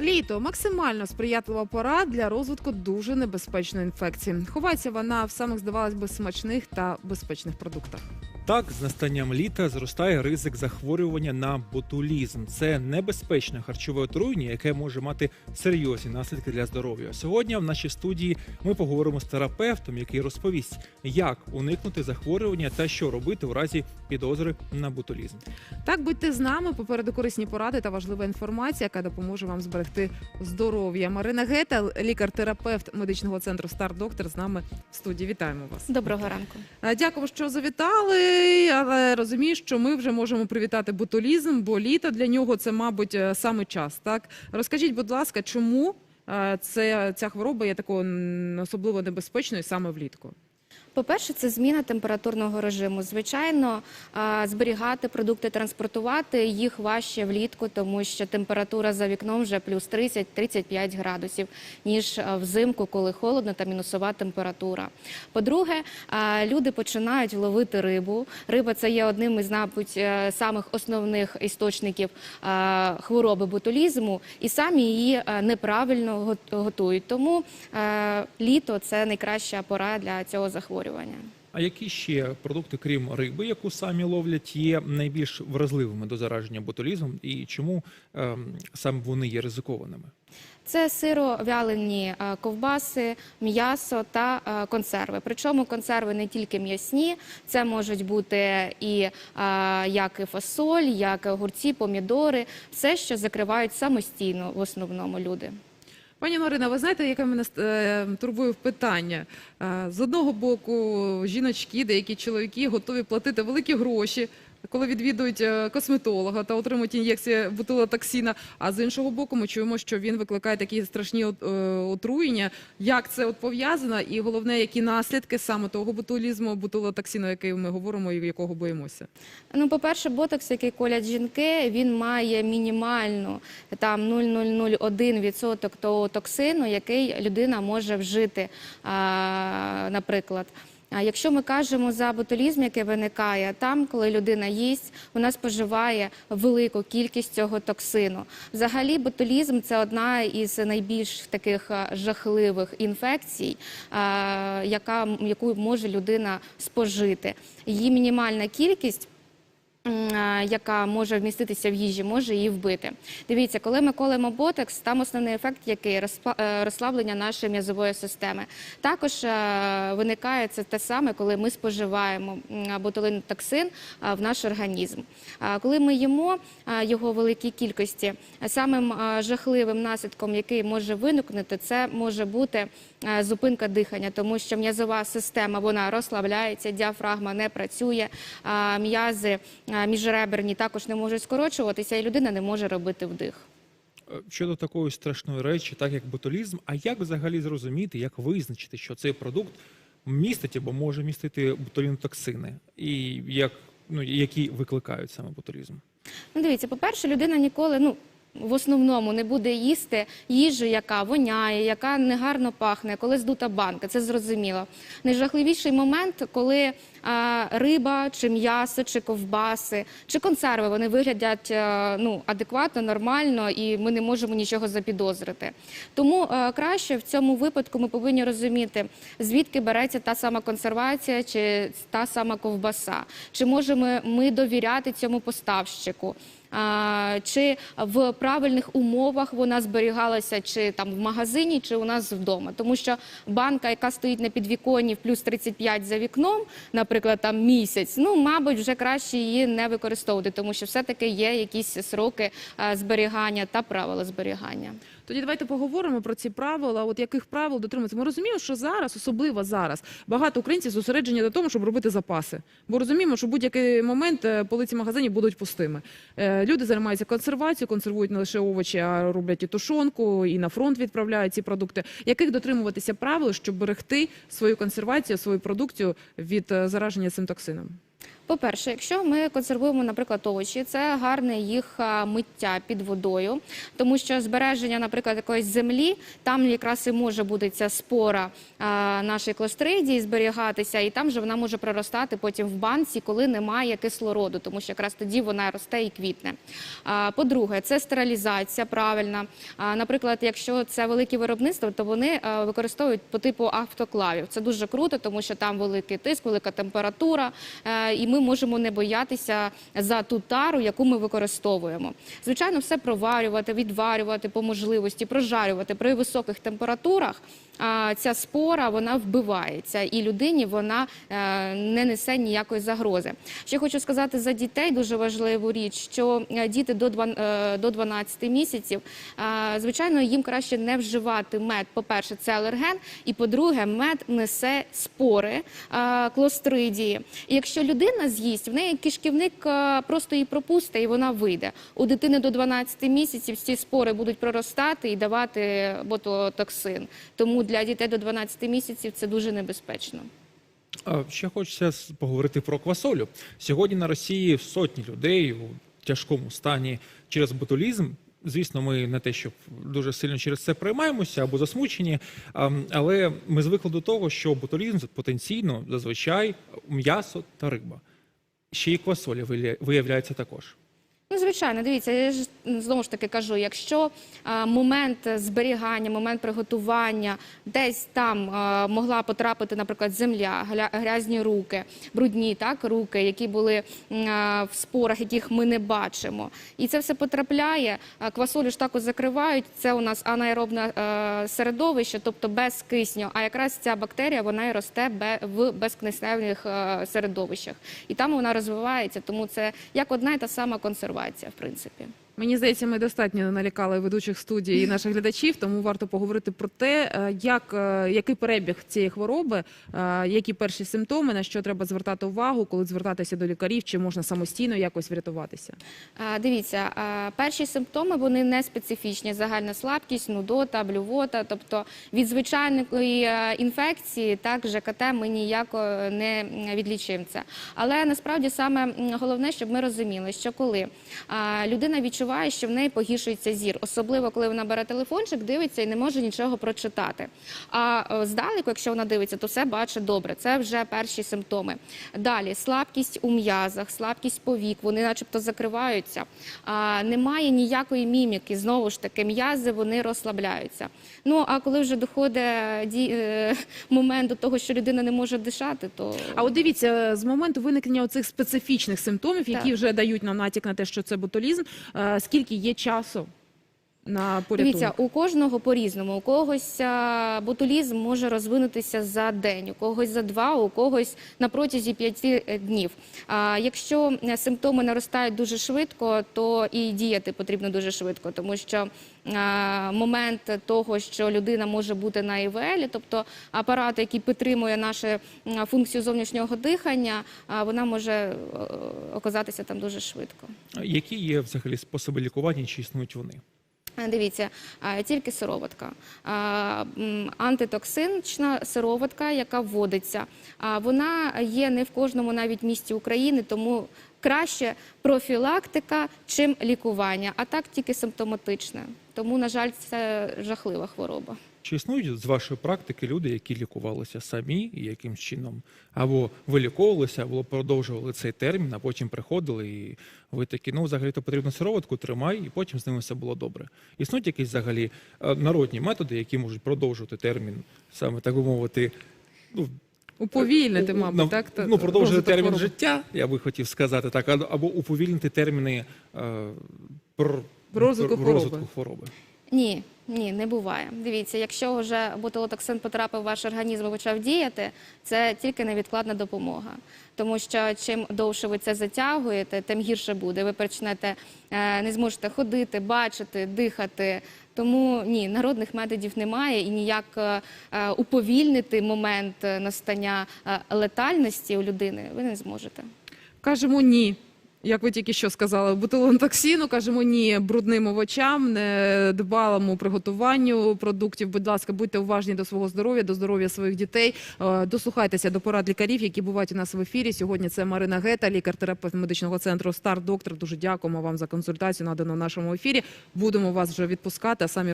Літо максимально сприятлива пора для розвитку дуже небезпечної інфекції. Ховається вона в самих, здавалось би, смачних та безпечних продуктах. Так, з настанням літа зростає ризик захворювання на ботулізм. Це небезпечне харчове отруєння, яке може мати серйозні наслідки для здоров'я. Сьогодні в нашій студії ми поговоримо з терапевтом, який розповість, як уникнути захворювання та що робити у разі підозри на ботулізм. Так, будьте з нами. Попереду корисні поради та важлива інформація, яка допоможе вам зберегти здоров'я. Марина Гета, лікар-терапевт медичного центру Стар Доктор, з нами в студії. Вітаємо вас. Доброго ранку. Е, Дякую, що завітали. Але розумію, що ми вже можемо привітати ботулізм, бо літо для нього це, мабуть, е, саме час. Так розкажіть, будь ласка, чому е, це ця хвороба є такою особливо небезпечною саме влітку? По-перше, це зміна температурного режиму. Звичайно, зберігати продукти, транспортувати їх важче влітку, тому що температура за вікном вже плюс 30-35 градусів, ніж взимку, коли холодно та мінусова температура. По-друге, люди починають ловити рибу. Риба це є одним із, мабуть, е, самих основних істочників хвороби ботулізму, і самі її е, неправильно го- готують. Тому е, літо це найкраща пора для цього захворювання. А які ще продукти, крім риби, яку самі ловлять, є найбільш вразливими до зараження ботулізмом, і чому ем, саме вони є ризикованими? Це сировялені е, ковбаси, м'ясо та е, консерви. Причому консерви не тільки м'ясні, це можуть бути і е, як і фасоль, як і огурці, помідори, все, що закривають самостійно в основному люди. Пані Марина, ви знаєте, яке мене е, турбує питання? Е, З одного боку, жіночки, деякі чоловіки готові платити великі гроші. Коли відвідують е, косметолога та отримують ін'єкції бутилотоксина, а з іншого боку, ми чуємо, що він викликає такі страшні е, отруєння. Як це от пов'язано, і головне, які наслідки саме того ботулізму, бутилотоксину, який ми говоримо і якого боїмося? Ну, по-перше, ботокс, який колять жінки, він має мінімальну там 0,001% того токсину, який людина може вжити, наприклад. А якщо ми кажемо за ботулізм, який виникає там, коли людина їсть, вона споживає велику кількість цього токсину. Взагалі, ботулізм це одна із найбільш таких жахливих інфекцій, а, яка, яку може людина спожити. Її мінімальна кількість яка може вміститися в їжі, може її вбити. Дивіться, коли ми колемо ботекс, там основний ефект який е, розслаблення нашої м'язової системи. Також е, виникає це те саме, коли ми споживаємо ботулинотоксин в наш організм. Коли ми їмо його в великій кількості, самим жахливим наслідком, який може виникнути, це може бути е, зупинка дихання, тому що м'язова система вона розслабляється, діафрагма не працює, м'язи міжреберні також не можуть скорочуватися, і людина не може робити вдих. Е, Щодо такої страшної речі, так як ботулізм, а як взагалі зрозуміти, як визначити, що цей продукт містить або може містити ботулінотоксини, і як ну які викликають саме ботулізм? Ну, дивіться, по-перше, людина ніколи, ну. В основному не буде їсти їжу, яка воняє, яка негарно пахне, коли здута банка. Це зрозуміло. Найжахливіший момент, коли а, риба, чи м'ясо, чи ковбаси, чи консерви вони виглядять а, ну, адекватно, нормально, і ми не можемо нічого запідозрити. Тому а, краще в цьому випадку ми повинні розуміти, звідки береться та сама консервація, чи та сама ковбаса, чи можемо ми довіряти цьому поставщику. Чи в правильних умовах вона зберігалася, чи там в магазині, чи у нас вдома. Тому що банка, яка стоїть на підвіконні в плюс 35 за вікном, наприклад, там місяць, ну мабуть, вже краще її не використовувати, тому що все-таки є якісь сроки зберігання та правила зберігання. Тоді давайте поговоримо про ці правила. От яких правил дотримуватися? Ми розуміємо, що зараз, особливо зараз, багато українців зосереджені на тому, щоб робити запаси. Бо розуміємо, що будь-який момент е, полиці магазинів будуть пустими. Е, Люди займаються консервацією, консервують не лише овочі, а роблять і тушонку, і на фронт відправляють ці продукти. Яких дотримуватися правил, щоб берегти свою консервацію, свою продукцію від е, зараження цим токсином? По-перше, якщо ми консервуємо, наприклад, овочі, це гарне їх миття під водою, тому що збереження, наприклад, якоїсь землі, там якраз і може бути ця спора нашої клостридії зберігатися, і там же вона може проростати потім в банці, коли немає кислороду, тому що якраз тоді вона росте і квітне. По-друге, це стерилізація правильна. Наприклад, якщо це велике виробництво, то вони використовують по типу автоклавів. Це дуже круто, тому що там великий тиск, велика температура, і ми можемо не боятися за ту тару, яку ми використовуємо. Звичайно, все проварювати, відварювати по можливості, прожарювати при високих температурах. Ця спора вона вбивається, і людині вона е, не несе ніякої загрози. Ще хочу сказати за дітей дуже важливу річ, що е, діти до дван- е, 12 місяців, звичайно, їм краще не вживати мед. По-перше, це алерген, і по-друге, мед несе спори клостридії. Якщо людина з'їсть, в неї кишківник просто її пропустить і вона вийде. У дитини до 12 місяців ці спори будуть проростати і давати ботулотоксин. Тому для дітей до 12 місяців це дуже небезпечно. Ще хочеться поговорити про квасолю. Сьогодні на Росії сотні людей у тяжкому стані через ботулізм. Звісно, ми не те, щоб дуже сильно через це приймаємося або засмучені, але ми звикли до того, що ботулізм потенційно зазвичай м'ясо та риба. Ще й квасоля виявляється також. Звичайно, дивіться, я ж знову ж таки кажу, якщо а, момент зберігання, момент приготування десь там а, могла потрапити, наприклад, земля, грязні руки, брудні так руки, які були а, в спорах, яких ми не бачимо, і це все потрапляє. а, Квасолю ж також закривають. Це у нас анаеробне е, середовище, тобто без кисню. А якраз ця бактерія вона і росте бе- в безкисневих середовищах, і там вона розвивається. Тому це як одна і та сама консервація, в принципі. Мені здається, ми достатньо налякали ведучих студій і наших глядачів, тому варто поговорити про те, е, як, е, який перебіг цієї хвороби, е, які перші симптоми, на що треба звертати увагу, коли звертатися до лікарів, чи можна самостійно якось врятуватися. Дивіться, перші симптоми вони не специфічні: загальна слабкість, нудота, блювота. Тобто від звичайної інфекції, так ЖКТ, ми ніяко не відлічимо це. Але насправді саме головне, щоб ми розуміли, що коли людина відчуває, що в неї погіршується зір, особливо коли вона бере телефончик, дивиться і не може нічого прочитати. А е, здалеку, якщо вона дивиться, то все бачить добре. Це вже перші симптоми. Далі слабкість у м'язах, слабкість повік, вони начебто закриваються. А, немає ніякої міміки. Знову ж таки, м'язи вони розслабляються. Ну а коли вже доходить ді- е, момент до того, що людина не може дишати, то А от дивіться, з моменту виникнення оцих специфічних симптомів, які Так. вже дають нам натяк на те, що це ботулізм, е, скільки є часу на порятунок? Дивіться, у кожного по-різному. У когось ботулізм може розвинутися за день, у когось за два, у когось на протязі п'яти е, днів. А якщо е, симптоми наростають дуже швидко, то і діяти потрібно дуже швидко, тому що момент того, що людина може бути на ІВЛ, тобто апарат, який підтримує нашу функцію зовнішнього дихання, а, вона може е, оказатися там дуже швидко. Які є взагалі способи лікування, чи існують вони? Е, Дивіться, тільки сироватка. антитоксинчна м, сироватка, яка вводиться, вона є не в кожному навіть місті України, тому краще профілактика, чим лікування, а так тільки симптоматичне. Тому, на жаль, це жахлива хвороба. Чи існують з вашої практики люди, які лікувалися самі і якимсь чином або виліковувалися, або продовжували цей термін, а потім приходили, і ви такі, ну взагалі то потрібно сироватку, тримай, і потім з ними все було добре. Існують якісь взагалі е, народні методи, які можуть продовжувати термін, саме так би мовити, ну, Уповільнити, мабуть, нав- так? ну, продовжити термін хвороби. життя, я би хотів сказати так, або уповільнити терміни е, про, Розвитку хвороби. розвитку хвороби. Ні, ні, не буває. Дивіться, якщо вже ботулотоксин потрапив в ваш організм і почав діяти, це тільки невідкладна допомога. Тому що чим довше ви це затягуєте, тим гірше буде. Ви почнете е, не зможете ходити, бачити, дихати. Тому ні, народних методів немає і ніяк е, е, уповільнити момент настання летальності у людини ви не зможете. Кажемо ні. Як ви тільки що сказали, ботулонтоксину, кажемо ні брудним овочам, недбалому приготуванню продуктів. Будь ласка, будьте уважні до свого здоров'я, до здоров'я своїх дітей. Е, Дослухайтеся до порад лікарів, які бувають у нас в ефірі. Сьогодні це Марина Гета, лікар-терапевт медичного центру Стар Доктор. Дуже дякуємо вам за консультацію надану в нашому ефірі. Будемо вас вже відпускати, а самі